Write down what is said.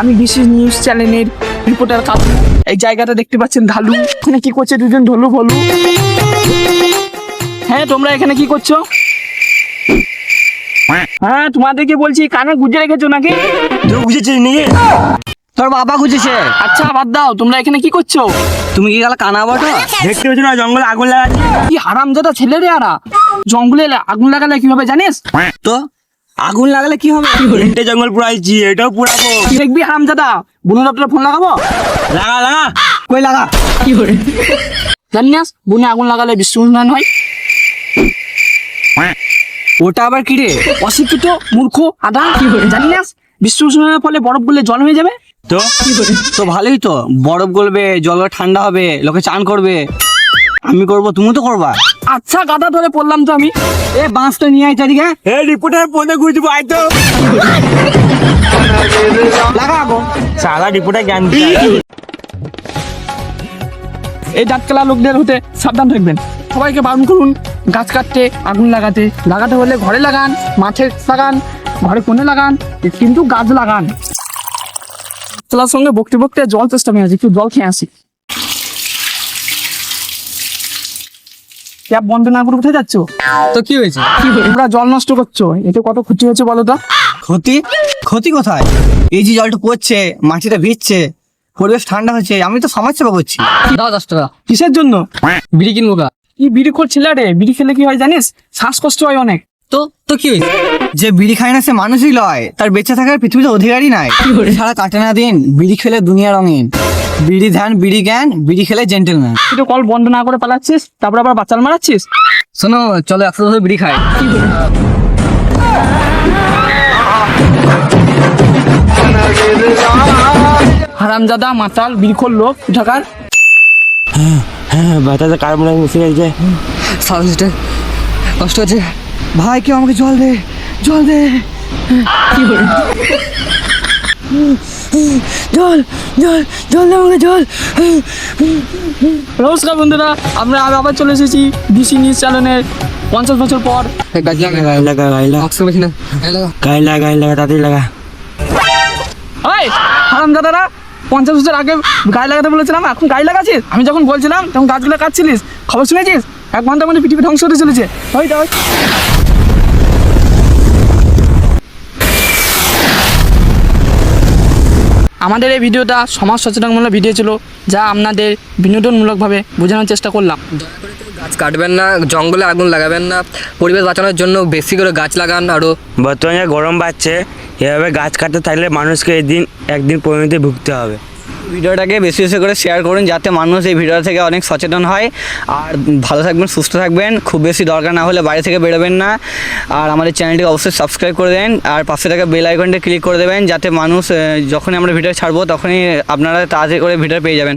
আমি বিশেষ নিউজ চ্যানেলের রিপোর্টার কাকু এই জায়গাটা দেখতে পাচ্ছেন ঢালু। এখানে কি করছে দুজন ঢোলু ভলু হ্যাঁ তোমরা এখানে কি করছ? হ্যাঁ তোমাদেরকে বলছি কানে গুজে রেখেছো নাকি? তুই বুঝেছিস নাকি তোর বাবা খুঁজেছে আচ্ছা বাদ দাও তোমরা এখানে কি করছ? তুমি কি গেল কানা বটো? দেখতে পেয়েছ না জঙ্গলে আগুন লাগাচ্ছি? কি হারামজাদা ছেলে রে আরা? জঙ্গলে আগুন লাগালে কীভাবে জানিস? তো? আগুন লাগালে কি হবে? তিনটে জঙ্গল পুরাইছি এটাও পুরাবো কি দেখবি হারামজাদা বনু দপ্তরে ফোন লাগাবো? লাগা লাগা। কই লাগা? কি করে? জানিস বনে আগুন লাগালে বিশ্ব উন্নয়ন হয়? ওটা আবার কি রে? অশিক্ষিত মূর্খ আদা কি করে? জানিস বিশ্ব উষ্ণায়নের ফলে বরফ গলে জল হয়ে যাবে? তো? কি করে? তো ভালোই তো বরফ গলবে জল ঠান্ডা হবে লোকে চান করবে। আমি করব তুমি তো করবা। আচ্ছা গাদা ধরে পড়লাম তো আমি। এ বাঁশটা নিয়ে আয় চারিকে এ রিপোর্টার পদে ঘুরছি আয় তো। লাগাবো সারা রিপোর্টার জ্ঞান এই দাঁতকেলা লোকদের হতে সাবধান থাকবেন। সবাইকে বারণ করুন গাছ কাটতে আগুন লাগাতে। লাগাতে হলে ঘরে লাগান মাঠে লাগান ঘরে কোণে লাগান কিন্তু গাছ লাগান। তোলার সঙ্গে বকতে বকতে জল চেষ্টা আছে একটু জল খেয়ে আসি। ট্যাপ বন্ধ না করে উঠে যাচ্ছ? তো কি হয়েছে? তোমরা জল নষ্ট করছ এতে কত ক্ষতি হচ্ছে বলো তো? ক্ষতি? ক্ষতি কোথায়? এই যে জলটা পড়ছে মাটিটা ভিজছে পরিবেশ ঠান্ডা হচ্ছে আমি তো সমাজ সেবা করছি। দাও দশ টাকা। কিসের জন্য? বিড়ি কিনবো গা। কি বিড়ি করছিল রে? বিড়ি খেলে কি হয় জানিস? শ্বাসকষ্ট হয় অনেক। তো তো কি হয়েছে? যে বিড়ি খায় না সে মানুষই লয় তার বেঁচে থাকার পৃথিবীতে অধিকারই নাই। সারা কাটে না দিন বিড়ি খেলে দুনিয়া রঙিন। বিড়ি ধ্যান বিড়ি জ্ঞান বিড়ি খেলে জেন্টেলম্যান তুই তো কল বন্ধ না করে পালাচ্ছিস তারপর আবার বাচ্চাল মারাচ্ছিস? শোনো চলো একশো বছর বিড়ি খাই। হারামজাদা মাতাল বিড়খোর লোক ঢাকার? হ্যাঁ বাতাসে কার্বন ডাই মিশে গেছে। সার্ভিসটা কষ্ট হচ্ছে ভাই কেউ আমাকে জল দে জল দে। জল জল জল আমাকে জল নমস্কার বন্ধুরা আমরা আবার আবার চলে এসেছি ডিসি নিউজ চ্যানেলের পঞ্চাশ বছর পর। গায়ে লাগা গায়ে লাগা গায়ে লাগা। গায়ে লাগা তাড়াতাড়ি লাগা। ওই হারামজাদারা পঞ্চাশ বছর আগে গায়ে লাগাতে বলেছিলাম এখন গায়ে লাগাচ্ছিস? আমি যখন বলছিলাম তখন গাছগুলো কাটছিলিস খবর শুনেছিস? এক ঘণ্টার মধ্যে পৃথিবী ধ্বংস হতে চলেছে। ওই তো আমাদের এই ভিডিওটা সমাজ সচেতনমূলক ভিডিও ছিল যা আপনাদের বিনোদনমূলকভাবে বোঝানোর চেষ্টা করলাম। গাছ কাটবেন না জঙ্গলে আগুন লাগাবেন না পরিবেশ বাঁচানোর জন্য বেশি করে গাছ লাগান আরও বর্তমানে গরম বাড়ছে এভাবে গাছ কাটতে থাকলে মানুষকে এদিন একদিন পরিণতি ভুগতে হবে। ভিডিওটাকে বেশি বেশি করে শেয়ার করুন যাতে মানুষ এই ভিডিও থেকে অনেক সচেতন হয়। আর ভালো থাকবেন, সুস্থ থাকবেন। খুব বেশি দরকার না হলে বাইরে থেকে বেরোবেন না। আর আমাদের চ্যানেলটিকে অবশ্যই সাবস্ক্রাইব করে দেন। আর পাশে থাকা বেল আইকনটা ক্লিক করে দেবেন যাতে মানুষ যখনই আমরা ভিডিও ছাড়বো তখনই আপনারা তাড়াতাড়ি করে ভিডিও পেয়ে যাবেন।